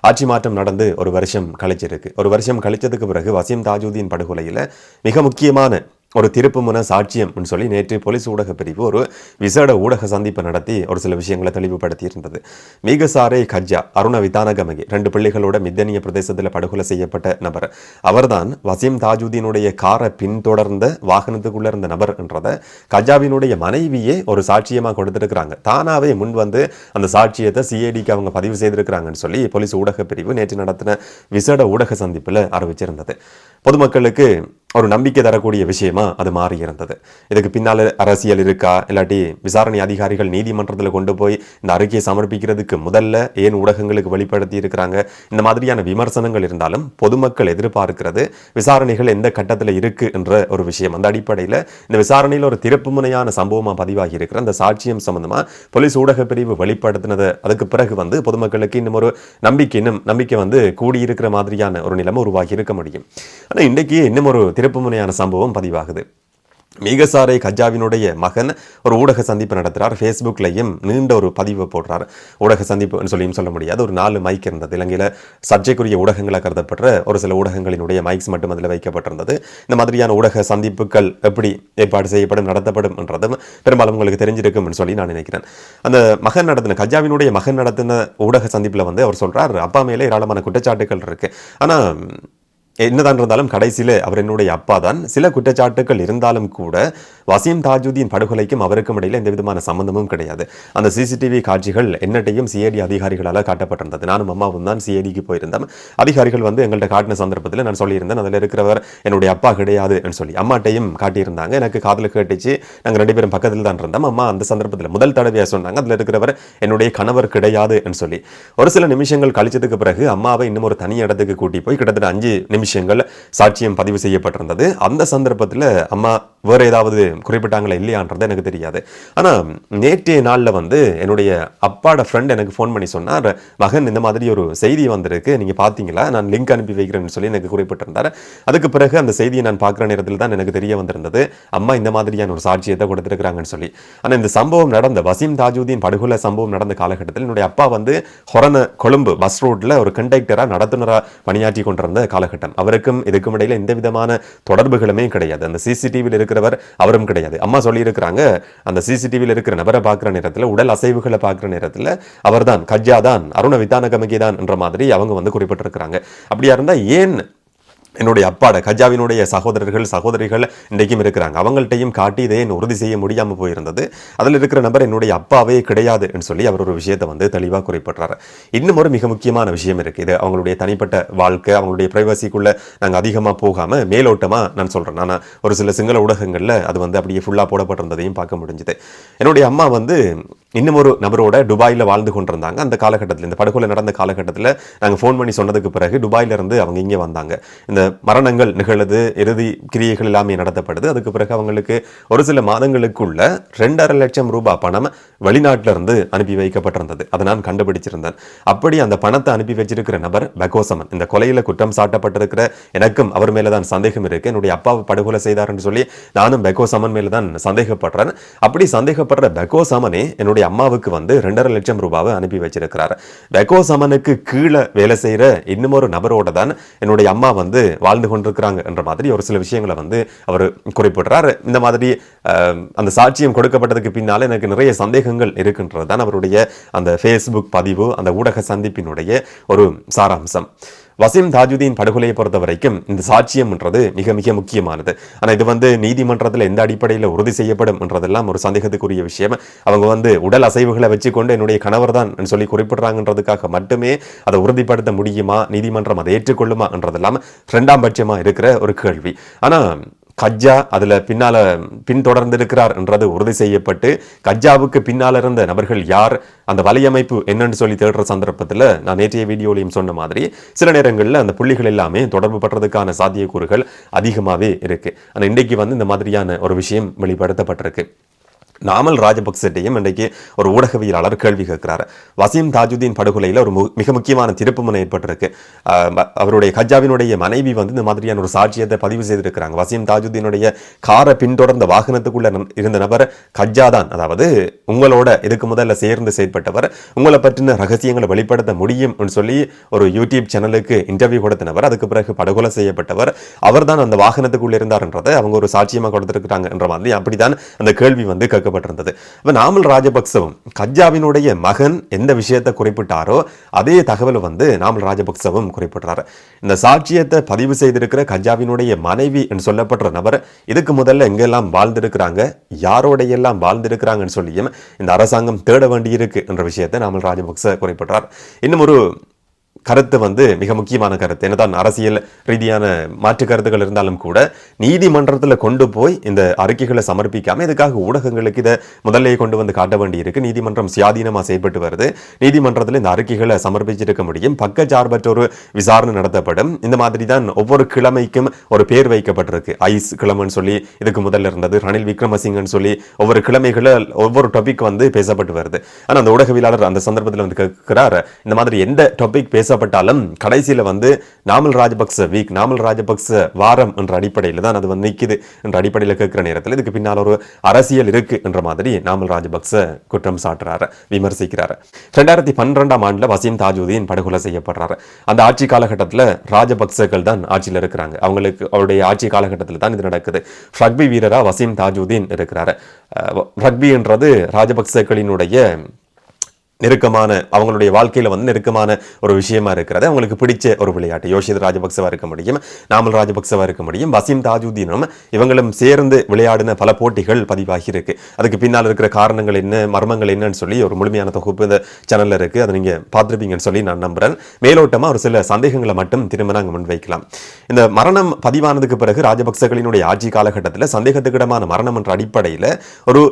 ஆட்சி மாற்றம் நடந்து ஒரு வருஷம் கழிச்சிருக்கு. ஒரு வருஷம் கழிச்சதுக்கு பிறகு வசீம் தாஜூதீன் படுகொலையில் மிக முக்கியமான ஒரு திருப்புமுன சாட்சியம் சொல்லி நேற்று போலீஸ் ஊடக பிரிவு ஒரு விசேட ஊடக சந்திப்பு நடத்தி ஒரு சில விஷயங்களை தெளிவுபடுத்தி இருந்தது மீகசாரே கஜ்ஜா அருண விதானகமகி ரெண்டு பிள்ளைகளோட மித்தனிய பிரதேசத்தில் படுகொலை செய்யப்பட்ட நபர். அவர்தான் வசீம் தாஜுதீனுடைய காரை பின்தொடர்ந்த வாகனத்துக்குள்ள இருந்த நபர் என்றதை கஜாவினுடைய மனைவியே ஒரு சாட்சியமாக கொடுத்துருக்கிறாங்க. தானாவே முன் வந்து அந்த சாட்சியத்தை சிஐடிக்கு அவங்க பதிவு செய்திருக்கிறாங்கன்னு சொல்லி போலீஸ் ஊடக பிரிவு நேற்று நடத்தின விசேட ஊடக சந்திப்பில் அறிவிச்சிருந்தது. பொதுமக்களுக்கு ஒரு நம்பிக்கை தரக்கூடிய விஷயமா அது மாறி இருந்தது. இதுக்கு பின்னால் அரசியல் இருக்கா? இல்லாட்டி விசாரணை அதிகாரிகள் நீதிமன்றத்தில் கொண்டு போய் இந்த அறிக்கையை சமர்ப்பிக்கிறதுக்கு முதல்ல ஏன் ஊடகங்களுக்கு வெளிப்படுத்தி இருக்கிறாங்க? இந்த மாதிரியான விமர்சனங்கள் இருந்தாலும் பொதுமக்கள் எதிர்பார்க்கிறது விசாரணைகள் எந்த கட்டத்தில் இருக்கு என்ற ஒரு விஷயம். அந்த அடிப்படையில் இந்த விசாரணையில் ஒரு திருப்பு முனையான சம்பவமாக பதிவாகி இருக்கிற அந்த சாட்சியம் சம்பந்தமாக போலீஸ் ஊடக பிரிவு வெளிப்படுத்தினது. அதுக்கு பிறகு வந்து பொதுமக்களுக்கு இன்னும் ஒரு நம்பிக்கை இன்னும் நம்பிக்கை வந்து கூடியிருக்கிற மாதிரியான ஒரு நிலைமை உருவாகி இருக்க முடியும். ஆனால் இன்றைக்கு இன்னும் ஒரு திருப்புமுனையான சம்பவம் பதிவாகுது. மீகசாரை கஜாவினுடைய மகன் ஒரு ஊடக சந்திப்பு நடத்துகிறார் ஃபேஸ்புக்லையும் நீண்ட ஒரு பதிவை போடுறார். ஊடக சந்திப்புன்னு சொல்லியும் சொல்ல முடியாது. ஒரு நாலு மைக் இருந்தது. இலங்கையில் சர்ச்சைக்குரிய ஊடகங்களாக கருதப்பட்ட ஒரு சில ஊடகங்களினுடைய மைக்ஸ் மட்டும் அதில் வைக்கப்பட்டிருந்தது. இந்த மாதிரியான ஊடக சந்திப்புகள் எப்படி ஏற்பாடு செய்யப்படும் நடத்தப்படும் என்றதும் பெரும்பாலும் உங்களுக்கு தெரிஞ்சிருக்கும்னு சொல்லி நான் நினைக்கிறேன். அந்த மகன் நடத்தின கஜாவினுடைய மகன் நடத்தின ஊடக சந்திப்பில் வந்து அவர் சொல்கிறார் அப்பா மேலே ஏராளமான குற்றச்சாட்டுகள் இருக்குது ஆனால் என்னதான் இருந்தாலும் கடைசியில் அவர் என்னுடைய அப்பா தான் சில குற்றச்சாட்டுகள் இருந்தாலும் கூட வசீம் தாஜுதீன் படுகொலைக்கும் அவருக்கும் இடையில் எந்த விதமான சம்பந்தமும் கிடையாது. அந்த சிசிடிவி காட்சிகள் என்னட்டையும் சிஐடி அதிகாரிகளால் காட்டப்பட்டிருந்தது. நானும் அம்மாவும் தான் சிஐடிக்கு போயிருந்தோம். அதிகாரிகள் வந்து எங்கள்கிட்ட காட்டின சந்தர்ப்பத்தில் நான் சொல்லியிருந்தேன் அதில் இருக்கிறவர் என்னுடைய அப்பா கிடையாதுன்னு சொல்லி. அம்மாட்டையும் காட்டியிருந்தாங்க. எனக்கு காதில் கேட்டுச்சு. நாங்கள் ரெண்டு பேரும் பக்கத்தில் தான் இருந்தோம். அம்மா அந்த சந்தர்ப்பத்தில் முதல் தடவையாக சொன்னாங்க அதில் இருக்கிறவர் என்னுடைய கணவர் கிடையாதுன்னு சொல்லி. ஒரு சில நிமிஷங்கள் கழிச்சதுக்கு பிறகு அம்மாவை இன்னும் ஒரு தனி இடத்துக்கு கூட்டி போய் கிட்டத்தட்ட அஞ்சு நிமிஷம் விஷயங்கள் சாட்சியம் பதிவு செய்யப்பட்டிருந்தது. அந்த சந்தர்ப்பத்தில் அம்மா வேறு ஏதாவது குறிப்பிட்டாங்களா இல்லையான்றது எனக்கு தெரியாது. ஆனால் நேற்றைய நாளில் வந்து என்னுடைய அப்பாட ஃப்ரெண்ட் எனக்கு ஃபோன் பண்ணி சொன்னார் மகன் இந்த மாதிரி ஒரு செய்தி வந்திருக்கு. நீங்கள் பார்த்தீங்களா நான் லிங்க் அனுப்பி வைக்கிறேன்னு சொல்லி எனக்கு குறிப்பிட்டிருந்தார். அதுக்கு பிறகு அந்த செய்தியை நான் பார்க்குற நேரத்தில் தான் எனக்கு தெரிய வந்திருந்தது. அம்மா இந்த மாதிரியான ஒரு சாட்சியத்தை கொடுத்துருக்குறாங்கன்னு சொல்லி. ஆனால் இந்த சம்பவம் நடந்த வசீம் தாஜுதீன் படுகொலை சம்பவம் நடந்த காலகட்டத்தில் என்னுடைய அப்பா வந்து ஹொரன கொழும்பு பஸ் ரோட்டில் ஒரு கண்டக்டராக நடத்துனராக பணியாற்றி கொண்டிருந்த காலகட்டம். அவருக்கும் இதுக்கும் இடையில எந்த விதமான தொடர்புகளுமே கிடையாது. அந்த சிசிடிவியில் இருக்கிறவர் அவரும் கிடையாது. அம்மா சொல்லியிருக்கிறாங்க அந்த சிசிடிவியில் இருக்கிற நபரை பார்க்குற நேரத்தில் உடல் அசைவுகளை பார்க்குற நேரத்தில் அவர்தான் கஜ்ஜா தான் அருண விதான தான் என்ற மாதிரி அவங்க வந்து குறிப்பிட்டிருக்கிறாங்க. அப்படியா இருந்தால் ஏன் என்னுடைய அப்பாட கஜாவினுடைய சகோதரர்கள் சகோதரிகள் இன்றைக்கும் இருக்கிறாங்க. அவங்கள்ட்டையும் காட்டி இதை என் உறுதி செய்ய முடியாமல் போயிருந்தது. அதில் இருக்கிற நபர் என்னுடைய அப்பாவே கிடையாதுன்னு சொல்லி அவர் ஒரு விஷயத்தை வந்து தெளிவாக குறிப்பிட்றாரு. இன்னும் ஒரு மிக முக்கியமான விஷயம் இருக்குது இது அவங்களுடைய தனிப்பட்ட வாழ்க்கை அவங்களுடைய ப்ரைவசிக்குள்ளே நாங்கள் அதிகமாக போகாமல் மேலோட்டமாக நான் சொல்கிறேன் நான் ஒரு சில சிங்கள ஊடகங்களில் அது வந்து அப்படியே ஃபுல்லாக போடப்பட்டிருந்ததையும் பார்க்க முடிஞ்சுது. என்னுடைய அம்மா வந்து இன்னும் ஒரு நபரோட துபாயில் வாழ்ந்து கொண்டிருந்தாங்க. அந்த காலகட்டத்தில் இந்த படுகொலை நடந்த காலகட்டத்தில் நாங்கள் ஃபோன் பண்ணி சொன்னதுக்கு பிறகு துபாயிலிருந்து அவங்க இங்கே வந்தாங்க. இந்த மரணங்கள் நிகழது இறுதி கிரியைகள் எல்லாமே நடத்தப்படுது. அதுக்கு பிறகு அவங்களுக்கு ஒரு சில மாதங்களுக்குள்ள ரெண்டரை லட்சம் ரூபாய் பணம் வெளிநாட்டிலிருந்து அனுப்பி வைக்கப்பட்டிருந்தது. அதை நான் கண்டுபிடிச்சிருந்தேன். அப்படி அந்த பணத்தை அனுப்பி வச்சிருக்கிற நபர் பெகோசமன். இந்த கொலையில் குற்றம் சாட்டப்பட்டிருக்கிற எனக்கும் அவர் மேலே தான் சந்தேகம் இருக்குது என்னுடைய அப்பாவை படுகொலை செய்தார்னு சொல்லி நானும் பெகோசமன் மேலே தான் சந்தேகப்படுறேன். அப்படி சந்தேகப்படுற பெகோசமனே என்னுடைய அம்மாவுக்கு வந்து ரெண்டரை லட்சம் ரூபாவை அனுப்பி வச்சிருக்கிறார். பெகோசமனுக்கு கீழே வேலை செய்யற இன்னும் ஒரு நபரோட தான் என்னுடைய அம்மா வந்து வாழ்ந்து கொண்டிருக்கிறாங்க என்ற மாதிரி ஒரு சில விஷயங்களை வந்து அவர் குறிப்பிடுறார். இந்த மாதிரி அந்த சாட்சியம் கொடுக்கப்பட்டதுக்கு பின்னால் எனக்கு நிறைய சந்தேகங்கள் இருக்கின்றது தான் அவருடைய அந்த ஃபேஸ்புக் பதிவு அந்த ஊடக சந்திப்பினுடைய ஒரு சாராம்சம். வசீம் தாஜுதீன் படுகொலையை பொறுத்த வரைக்கும் இந்த சாட்சியம்ன்றது மிக மிக முக்கியமானது. ஆனால் இது வந்து நீதிமன்றத்தில் எந்த அடிப்படையில் உறுதி செய்யப்படும் என்றதெல்லாம் ஒரு சந்தேகத்துக்குரிய விஷயம். அவங்க வந்து உடல் அசைவுகளை வச்சுக்கொண்டு என்னுடைய கணவர் தான் சொல்லி குறிப்பிடுறாங்கன்றதுக்காக மட்டுமே அதை உறுதிப்படுத்த முடியுமா? நீதிமன்றம் அதை ஏற்றுக்கொள்ளுமா? என்றதெல்லாம் இரண்டாம் பட்சமாக இருக்கிற ஒரு கேள்வி. ஆனால் கஜ்ஜா அதில் பின்னால் பின்தொடர்ந்திருக்கிறார் என்றது உறுதி செய்யப்பட்டு கஜ்ஜாவுக்கு பின்னால் இருந்த நபர்கள் யார் அந்த வலையமைப்பு என்னன்னு சொல்லி தேடுற சந்தர்ப்பத்தில் நான் நேற்றைய வீடியோலையும் சொன்ன மாதிரி சில நேரங்களில் அந்த புள்ளிகள் எல்லாமே தொடர்பு படுறதுக்கான சாத்தியக்கூறுகள் அதிகமாகவே இருக்கு. ஆனால் இன்றைக்கு வந்து இந்த மாதிரியான ஒரு விஷயம் வெளிப்படுத்தப்பட்டிருக்கு. நாமல் ராஜபக்சட்டையும் இன்றைக்கு ஒரு ஊடகவியலாளர் கேள்வி கேட்கிறார். வசீம் தாஜுதீன் படுகொலையில் ஒரு மிக முக்கியமான திருப்புமுனை ஏற்பட்டிருக்கு. அவருடைய கஜாவினுடைய மனைவி வந்து இந்த மாதிரியான ஒரு சாட்சியத்தை பதிவு செய்திருக்கிறாங்க. வசீம் தாஜுதீனுடைய காரை பின்தொடர்ந்த வாகனத்துக்குள்ள இருந்த நபர் கஜா தான் அதாவது உங்களோட இதுக்கு முதல்ல சேர்ந்து செயற்பட்டவர் உங்களை பற்றின ரகசியங்களை வெளிப்படுத்த முடியும் சொல்லி ஒரு யூடியூப் சேனலுக்கு இன்டர்வியூ கொடுத்தனவர் அதுக்கு பிறகு படுகொலை செய்யப்பட்டவர் அவர்தான் அந்த வாகனத்துக்குள்ள இருந்தார்ன்றதை அவங்க ஒரு சாட்சியமா கொடுத்திருக்கிறாங்க என்ற மாதிரி அப்படிதான் அந்த கேள்வி வந்து கொடுக்கப்பட்டிருந்தது. இப்போ நாமல் ராஜபக்சவும் கஜாவினுடைய மகன் எந்த விஷயத்தை குறிப்பிட்டாரோ அதே தகவல் வந்து நாமல் ராஜபக்சவும் குறிப்பிட்டாரு இந்த சாட்சியத்தை பதிவு செய்திருக்கிற கஜாவினுடைய மனைவி என்று சொல்லப்படுற நபர் இதுக்கு முதல்ல எங்கெல்லாம் வாழ்ந்திருக்கிறாங்க யாரோடையெல்லாம் வாழ்ந்திருக்கிறாங்கன்னு சொல்லியும் இந்த அரசாங்கம் தேட வேண்டியிருக்கு என்ற விஷயத்தை நாமல் ராஜபக்ச குறிப்பிட்டார் இன்னும் ஒரு கருத்து வந்து மிக முக்கியமான கருத்து. என்னதான் அரசியல் ரீதியான மாற்று கருத்துக்கள் இருந்தாலும் கூட நீதிமன்றத்தில் கொண்டு போய் இந்த அறிக்கைகளை சமர்ப்பிக்காமல் இதுக்காக ஊடகங்களுக்கு இதை முதல்ல கொண்டு வந்து காட்ட வேண்டியிருக்கு. நீதிமன்றம் சுயாதீனமாக செயல்பட்டு வருது. நீதிமன்றத்தில் இந்த அறிக்கைகளை சமர்ப்பிச்சிருக்க முடியும். பக்கச்சார்பற்ற ஒரு விசாரணை நடத்தப்படும். இந்த மாதிரி தான் ஒவ்வொரு கிழமைக்கும் ஒரு பேர் வைக்கப்பட்டிருக்கு. ஐஸ் கிழமைன்னு சொல்லி இதுக்கு முதல்ல இருந்தது. ரணில் விக்ரமசிங்கன்னு சொல்லி ஒவ்வொரு கிழமைகளில் ஒவ்வொரு டாபிக் வந்து பேசப்பட்டு வருது. ஆனால் அந்த ஊடகவியலாளர் அந்த சந்தர்ப்பத்தில் வந்து கேட்கிறார் இந்த மாதிரி எந்த டாபிக் பேசப்பட்டாலும் கடைசியில் வந்து நாமல் ராஜபக்ச வீக் நாமல் ராஜபக்ச வாரம் என்ற அடிப்படையில் தான் அது வந்து நிற்குது என்ற அடிப்படையில் கேட்குற நேரத்தில் இதுக்கு பின்னால் ஒரு அரசியல் இருக்கு என்ற மாதிரி நாமல் ராஜபக்ச குற்றம் சாட்டுறாரு விமர்சிக்கிறாரு. ரெண்டாயிரத்தி பன்னிரெண்டாம் ஆண்டுல வசீம் தாஜுதீன் படுகொலை செய்யப்படுறாரு. அந்த ஆட்சி காலகட்டத்தில் ராஜபக்சர்கள் தான் ஆட்சியில் இருக்கிறாங்க. அவங்களுக்கு அவருடைய ஆட்சி காலகட்டத்தில் தான் இது நடக்குது. ரக்பி வீரரா வசீம் தாஜுதீன் இருக்கிறாரு. ரக்பின்றது ராஜபக்சகளினுடைய நெருக்கமான அவங்களுடைய வாழ்க்கையில் வந்து நெருக்கமான ஒரு விஷயமா இருக்கிறது. அவங்களுக்கு பிடிச்ச ஒரு விளையாட்டு. யோஷித் ராஜபக்சவாக இருக்க முடியும் நாமல் ராஜபக்சவாக இருக்க முடியும் வசீம் தாஜுதீனும் இவங்களும் சேர்ந்து விளையாடின பல போட்டிகள் பதிவாகி இருக்கு. அதுக்கு பின்னால் இருக்கிற காரணங்கள் என்ன மர்மங்கள் என்னன்னு சொல்லி ஒரு முழுமையான தொகுப்பு இந்த சேனல்ல இருக்கு. அதை நீங்கள் பார்த்துருப்பீங்கன்னு சொல்லி நான் நம்புகிறேன் மேலோட்டமாக ஒரு சில சந்தேகங்களை மட்டும் திரும்ப நாங்கள் முன்வைக்கலாம். இந்த மரணம் பதிவானதுக்கு பிறகு ராஜபக்சகளினுடைய ஆட்சி காலகட்டத்தில் சந்தேகத்துக்கிடமான மரணம் என்ற அடிப்படையில் ஒரு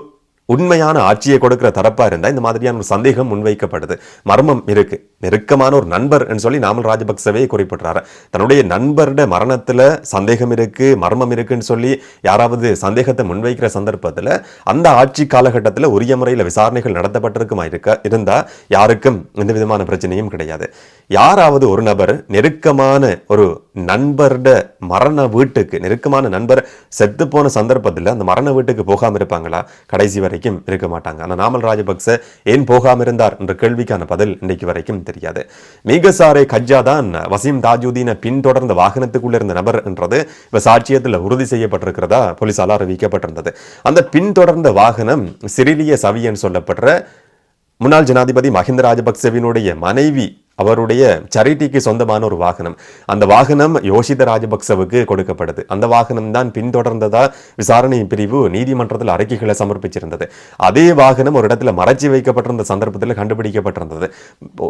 உண்மையான ஆட்சியை கொடுக்கிற தரப்பா இருந்தால் இந்த மாதிரியான ஒரு சந்தேகம் முன்வைக்கப்படுது. மர்மம் இருக்கு. நெருக்கமான ஒரு நண்பர் என்று சொல்லி நாமல் ராஜபக்சவே குறிப்பிடுறாரு. தன்னுடைய நண்பருடைய மரணத்தில் சந்தேகம் இருக்கு மர்மம் இருக்குன்னு சொல்லி யாராவது சந்தேகத்தை முன்வைக்கிற சந்தர்ப்பத்தில் அந்த ஆட்சி காலகட்டத்தில் உரிய முறையில் விசாரணைகள் நடத்தப்பட்டிருக்குமா இருக்க இருந்தால் யாருக்கும் எந்த விதமான பிரச்சனையும் கிடையாது. யாராவது ஒரு நபர் நெருக்கமான ஒரு நண்பருட மரண வீட்டுக்கு நெருக்கமான நண்பர் செத்து போன சந்தர்ப்பத்தில் அந்த மரண வீட்டுக்கு போகாமல் இருப்பாங்களா? கடைசி வரைக்கும் இருக்க மாட்டாங்க. ஆனால் நாமல் ராஜபக்ச ஏன் போகாம இருந்தார் என்ற கேள்விக்கான பதில் இன்றைக்கு வரைக்கும் தெரியாது. மீகசாரை கஜ்ஜா தான் வசீம் தாஜுதீனை பின்தொடர்ந்த வாகனத்துக்குள்ள இருந்த நபர் என்றது இப்போ சாட்சியத்தில் உறுதி செய்யப்பட்டிருக்கிறதா போலீஸால் அறிவிக்கப்பட்டிருந்தது. அந்த பின்தொடர்ந்த வாகனம் சிறிலிய சவியன் சொல்லப்படுற முன்னாள் ஜனாதிபதி மஹிந்த ராஜபக்சவினுடைய மனைவி அவருடைய சரிட்டிக்கு சொந்தமான ஒரு வாகனம். அந்த வாகனம் யோஷித ராஜபக்சவுக்கு கொடுக்கப்படுது. அந்த வாகனம் தான் பின்தொடர்ந்ததா விசாரணை பிரிவு நீதிமன்றத்தில் அறிக்கைகளை சமர்ப்பிச்சிருந்தது. அதே வாகனம் ஒரு இடத்துல மறைச்சி வைக்கப்பட்டிருந்த சந்தர்ப்பத்தில் கண்டுபிடிக்கப்பட்டிருந்தது.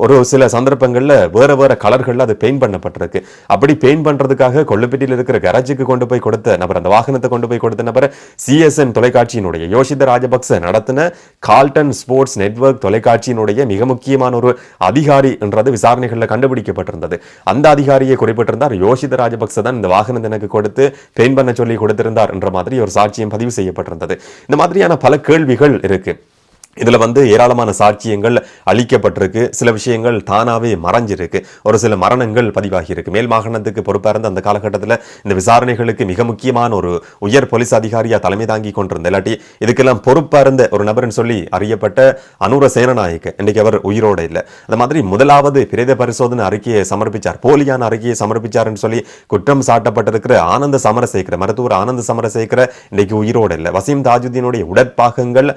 ஒரு சில சந்தர்ப்பங்களில் வேற வேற கலர்களில் அது பெயிண்ட் பண்ணப்பட்டிருக்கு. அப்படி பெயிண்ட் பண்றதுக்காக கொள்ளுப்பட்டியில் இருக்கிற கராஜுக்கு கொண்டு போய் கொடுத்த நபர் அந்த வாகனத்தை கொண்டு போய் கொடுத்த நபர் சிஎஸ்என் தொலைக்காட்சியினுடைய யோஷித ராஜபக்ச நடத்தின கால்டன் ஸ்போர்ட்ஸ் நெட்வொர்க் தொலைக்காட்சியினுடைய மிக முக்கியமான ஒரு அதிகாரி என்றது விசாரணைகளில் கண்டுபிடிக்கப்பட்டிருந்தது. அந்த அதிகாரியை குறிப்பிட்டிருந்தார். யோஷித ராஜபக்ச தான் இந்த வாகனத்தை எனக்கு கொடுத்து பெயின் பண்ண சொல்லி கொடுத்திருந்தார் என்ற மாதிரி ஒரு சாட்சியம் பதிவு செய்யப்பட்டிருந்தது. இந்த மாதிரியான பல கேள்விகள் இருக்கு. இதில் வந்து ஏராளமான சாட்சியங்கள் அளிக்கப்பட்டிருக்கு. சில விஷயங்கள் தானாகவே மறைஞ்சிருக்கு. ஒரு சில மரணங்கள் பதிவாகியிருக்கு. மேல் மாகாணத்துக்கு பொறுப்பாக இருந்த அந்த காலகட்டத்தில் இந்த விசாரணைகளுக்கு மிக முக்கியமான ஒரு உயர் போலீஸ் அதிகாரியாக தலைமை தாங்கி கொண்டிருந்த இல்லாட்டி இதுக்கெல்லாம் பொறுப்பாக இருந்த ஒரு நபர்னு சொல்லி அறியப்பட்ட அனுர சேனநாயக்க இன்றைக்கு அவர் உயிரோடு இல்லை. அந்த மாதிரி முதலாவது பிரேத பரிசோதனை அறிக்கையை சமர்ப்பிச்சார். போலியான அறிக்கையை சமர்ப்பிச்சார்னு சொல்லி குற்றம் சாட்டப்பட்டிருக்கிற ஆனந்த சமரசேகர மருத்துவர் ஆனந்த சமரசேகர இன்றைக்கு உயிரோட இல்லை. வசீம் தாஜுதீனுடைய உடற்பாகங்கள்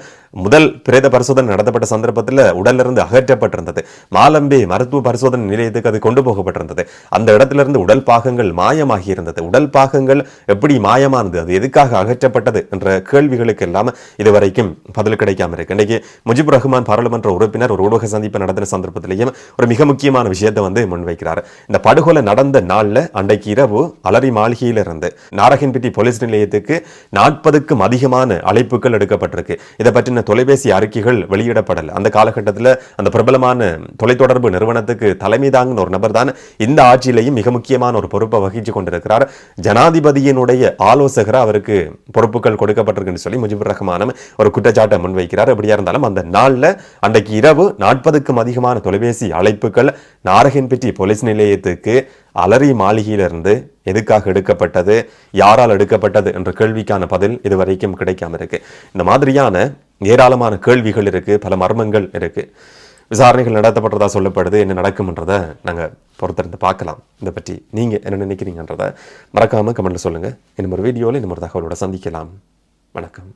முதல் பிரேத பரிசோதனை நடத்தப்பட்ட சந்தர்ப்பத்தில் உடலிருந்து அகற்றப்பட்டிருந்தது. மாலம்பே மருத்துவ பரிசோதனை நிலையத்துக்கு அது கொண்டு போகப்பட்டிருந்தது. அந்த இடத்திலிருந்து உடல் பாகங்கள் மாயமாகி இருந்தது. உடல் பாகங்கள் எப்படி மாயமானது? அது எதுக்காக அகற்றப்பட்டது என்ற கேள்விகளுக்கு எல்லாம் இதுவரைக்கும் பதில் கிடைக்காம இருக்கு. இன்னைக்கு முஜிபுர் ரஹ்மான் பாராளுமன்ற உறுப்பினர் ஒரு ஊடக சந்திப்பு நடத்தின சந்தர்ப்பத்திலேயும் ஒரு மிக முக்கியமான விஷயத்தை வந்து முன்வைக்கிறார். இந்த படுகொலை நடந்த நாளில் அன்றைக்கு இரவு அலரி மாளிகையிலிருந்து நாரகன்பட்டி போலீஸ் நிலையத்துக்கு நாற்பதுக்கும் அதிகமான அழைப்புகள் எடுக்கப்பட்டிருக்கு. இதை பற்றின தொலைபேசி அறிக்கை அறிக்கைகள் வெளியிடப்படலை. அந்த காலகட்டத்தில் அந்த பிரபலமான தொலைத்தொடர்பு நிறுவனத்துக்கு தலைமை தாங்கின ஒரு நபர் தான் இந்த ஆட்சியிலையும் மிக முக்கியமான ஒரு பொறுப்பை வகிச்சு கொண்டிருக்கிறார். ஜனாதிபதியினுடைய ஆலோசகர் அவருக்கு பொறுப்புகள் கொடுக்கப்பட்டிருக்குன்னு சொல்லி முஜிபுர் ரஹ்மானம் ஒரு குற்றச்சாட்டை முன்வைக்கிறார். எப்படியா இருந்தாலும் அந்த நாளில் அன்றைக்கு இரவு நாற்பதுக்கும் அதிகமான தொலைபேசி அழைப்புகள் நாரகன்பட்டி போலீஸ் நிலையத்துக்கு அலரி மாளிகையிலிருந்து எதுக்காக எடுக்கப்பட்டது யாரால் எடுக்கப்பட்டது என்ற கேள்விக்கான பதில் இதுவரைக்கும் கிடைக்காம இருக்கு. இந்த மாதிரியான ஏராளமான கேள்விகள் இருக்குது பல மர்மங்கள் இருக்குது விசாரணைகள் நடத்தப்பட்டதாக சொல்லப்படுது என்ன நடக்கும்ன்றதை நாங்கள் பொறுத்திருந்து பார்க்கலாம். இதை பற்றி நீங்கள் என்ன நினைக்கிறீங்கன்றதை மறக்காமல் கமெண்ட்டில் சொல்லுங்கள் இன்னும் ஒரு வீடியோவில் இன்னும் ஒரு தகவலோட சந்திக்கலாம். வணக்கம்.